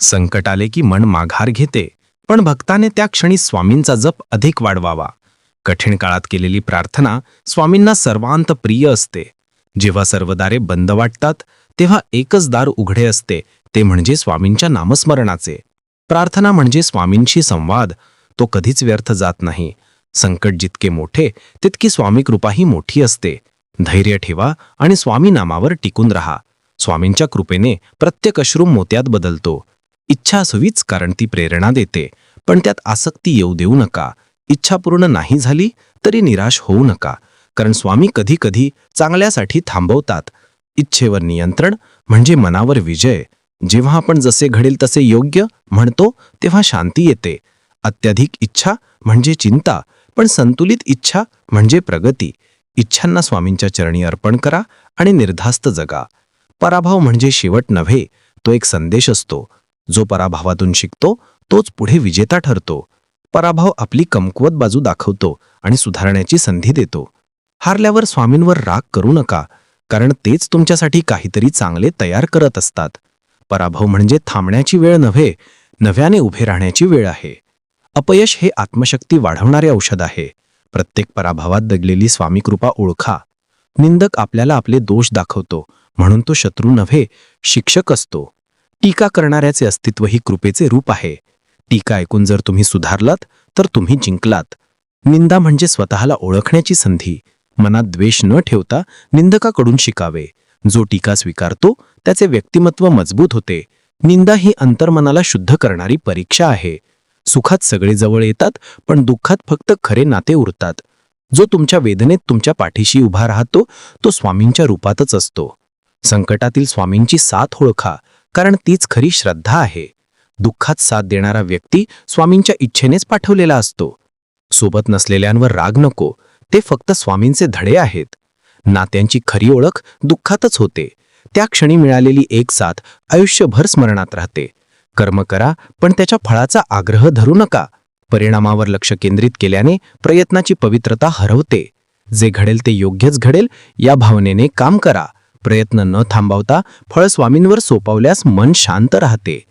संकट आले की मन माघार घेते पण भक्ताने त्या क्षणी स्वामींचा जप अधिक वाढवावा. कठीण काळात केलेली प्रार्थना स्वामींना सर्वांत प्रिय असते. जेव्हा सर्व दारे बंद वाटतात तेव्हा एकच दार उघडे असते ते म्हणजे स्वामींच्या नामस्मरणाचे. प्रार्थना म्हणजे स्वामींशी संवाद तो कधीच व्यर्थ जात नाही. संकट जितके मोठे तितकी स्वामी कृपाही मोठी असते. धैर्य ठेवा आणि स्वामी नामावर टिकून राहा. स्वामींच्या कृपेने प्रत्येक अश्रू मोत्यात बदलतो. इच्छा असावीच कारण ती प्रेरणा देते. पण त्यात आसक्ती येऊ देऊ नका. इच्छा पूर्ण नाही झाली तरी निराश होऊ नका. कारण स्वामी कधी कधी चांगल्यासाठी थांबवतात. इच्छेवर नियंत्रण म्हणजे मनावर विजय. जेव्हा आपण जसे घडेल तसे योग्य म्हणतो तेव्हा शांती येते. अत्याधिक इच्छा म्हणजे चिंता पण संतुलित इच्छा म्हणजे प्रगती. इच्छांना स्वामींच्या चरणी अर्पण करा आणि निर्धास्त जगा. पराभव म्हणजे शेवट नव्हे तो एक संदेश असतो. जो पराभवातून शिकतो तोच पुढे विजेता ठरतो. पराभव आपली कमकुवत बाजू दाखवतो आणि सुधारण्याची संधी देतो. हारल्यावर स्वामींवर राग करू नका कारण तेच तुमच्यासाठी काहीतरी चांगले तयार करत असतात. पराभव म्हणजे थांबण्याची वेळ नव्हे नव्याने उभे राहण्याची वेळ आहे. अपयश हे आत्मशक्ती वाढवणारे औषध आहे. प्रत्येक पराभवात दगलेली स्वामी कृपा ओळखा. निंदक आपल्याला आपले दोष दाखवतो म्हणून तो शत्रू नव्हे शिक्षक असतो. टीका करणाऱ्याचे अस्तित्व ही कृपेचे रूप आहे. टीका ऐकून जर तुम्ही सुधारलात तर तुम्ही जिंकलात. निंदा म्हणजे स्वतःला ओळखण्याची संधी. मनात द्वेष न ठेवता निंदकाकडून शिकावे. जो टीका स्वीकारतो त्याचे व्यक्तिमत्व मजबूत होते. निंदा ही अंतर्मनाला शुद्ध करणारी परीक्षा आहे. सुखात सगळे जवळ येतात पण दुःखात फक्त खरे नाते उरतात. जो तुमच्या वेदनेत तुमच्या पाठीशी उभा राहतो तो स्वामींच्या रूपातच असतो. संकटातील स्वामींची साथ ओळखा. कारण तीच खरी श्रद्धा आहे. दुःखात साथ देणारा व्यक्ती स्वामींच्या इच्छेनेच पाठवलेला असतो. सोबत नसलेल्यांवर राग नको ते फक्त स्वामींचे धडे आहेत. नात्यांची खरी ओळख दुःखातच होते. त्या क्षणी मिळालेली एक साथ आयुष्यभर स्मरणात राहते. कर्म करा पण त्याच्या फळाचा आग्रह धरू नका. परिणामावर लक्ष केंद्रित केल्याने प्रयत्नाची पवित्रता हरवते. जे घडेल ते योग्यच घडेल या भावनेने काम करा. प्रयत्न न थांबवता फळ स्वामींवर सोपवल्यास मन शांत राहते.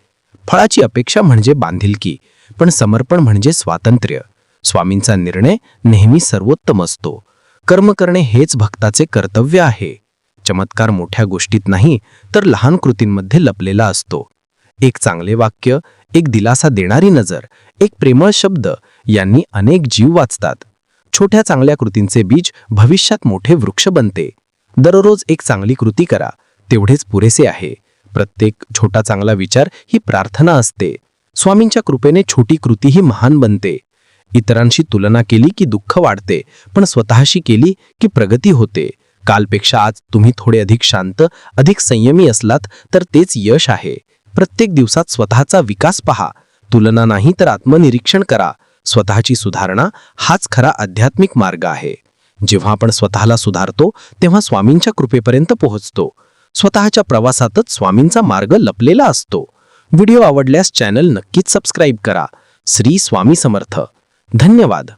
फळाची अपेक्षा म्हणजे बांधिलकी पण समर्पण म्हणजे स्वातंत्र्य. स्वामींचा निर्णय नेहमी सर्वोत्तम असतो. कर्म करणे हेच भक्ताचे कर्तव्य आहे. चमत्कार मोठ्या गोष्टीत नाही तर लहान कृतींमध्ये लपलेला असतो. एक चांगले वाक्य एक दिलासा देणारी नजर एक प्रेमळ शब्द यांनी अनेक जीव वाचतात. छोट्या चांगल्या कृतींचे बीज भविष्यात मोठे वृक्ष बनते. दररोज एक चांगली कृती करा. तेवढेच पुरेसे आहे. प्रत्येक छोटा चांगला विचार ही प्रार्थना असते. स्वामींच्या कृपेने छोटी कृती ही महान बनते. इतरांशी तुलना केली की दुःख वाढते पण स्वतःशी केली की प्रगती होते. कालपेक्षा आज तुम्ही थोडे अधिक शांत अधिक संयमी असलात तर तेच यश आहे. प्रत्येक दिवसात स्वतःचा विकास पहा. तुलना नाही तर आत्मनिरीक्षण करा. स्वतःची सुधारणा हाच खरा आध्यात्मिक मार्ग आहे. जेव्हा आपण स्वतःला सुधारतो तेव्हा स्वामींच्या कृपेपर्यंत पोहोचतो. स्वतःच्या प्रवासातच स्वामींचा मार्ग लपलेला असतो. व्हिडिओ आवडल्यास चॅनल नक्कीच सबस्क्राईब करा. श्री स्वामी समर्थ. धन्यवाद.